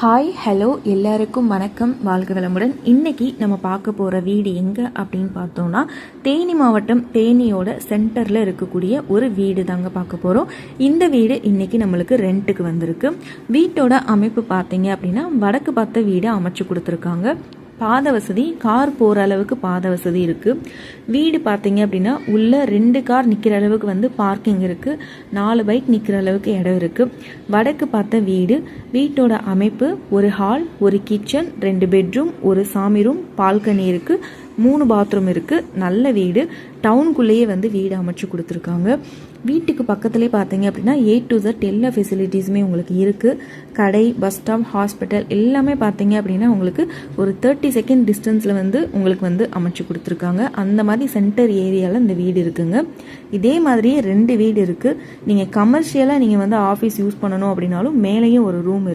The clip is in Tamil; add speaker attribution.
Speaker 1: ஹாய் ஹலோ எல்லாருக்கும் வணக்கம். வாழ்க வளமுடன். இன்னைக்கு நம்ம பார்க்க போகிற வீடு எங்கே அப்படின்னு பார்த்தோம்னா தேனி மாவட்டம் தேனியோட சென்டரில் இருக்கக்கூடிய ஒரு வீடு தாங்க பார்க்க போகிறோம் இந்த வீடு இன்னைக்கு நம்மளுக்கு ரெண்ட்டுக்கு வந்திருக்கு. வீட்டோட அமைப்பு பார்த்தீங்க அப்படின்னா வடக்கு பார்த்த வீடு அமைச்சு கொடுத்துருக்காங்க. பாத வசதி கார் போகிற அளவுக்கு பாத வசதி இருக்குது வீடு பார்த்தீங்க அப்படின்னா உள்ள ரெண்டு கார் நிற்கிற அளவுக்கு வந்து பார்க்கிங் இருக்குது நாலு பைக் நிற்கிற அளவுக்கு இடம் இருக்குது வடக்கு பார்த்த வீடு வீட்டோட அமைப்பு ஒரு ஹால் ஒரு கிச்சன் ரெண்டு பெட்ரூம் ஒரு சாமி ரூம் பால்கனி இருக்குது மூணு பாத்ரூம் இருக்குது நல்ல வீடு. டவுனுக்குள்ளேயே வந்து வீடு அமைச்சு கொடுத்துருக்காங்க. வீட்டுக்கு பக்கத்துலேயே பார்த்தீங்க அப்படின்னா ஏ டு Z எல்லா ஃபெசிலிட்டிஸுமே உங்களுக்கு இருக்குது கடை பஸ் ஸ்டாப் ஹாஸ்பிட்டல் எல்லாமே பார்த்தீங்க அப்படின்னா உங்களுக்கு ஒரு தேர்ட்டி செகண்ட் டிஸ்டன்ஸில் வந்து உங்களுக்கு வந்து அமைச்சு கொடுத்துருக்காங்க. அந்த மாதிரி சென்டர் ஏரியாவில் இந்த வீடு இருக்குங்க. இதே மாதிரியே ரெண்டு வீடு இருக்குது நீங்கள் கமர்ஷியலாக நீங்கள் வந்து ஆஃபீஸ் யூஸ் பண்ணணும் அப்படின்னாலும் மேலேயும் ஒரு ரூம்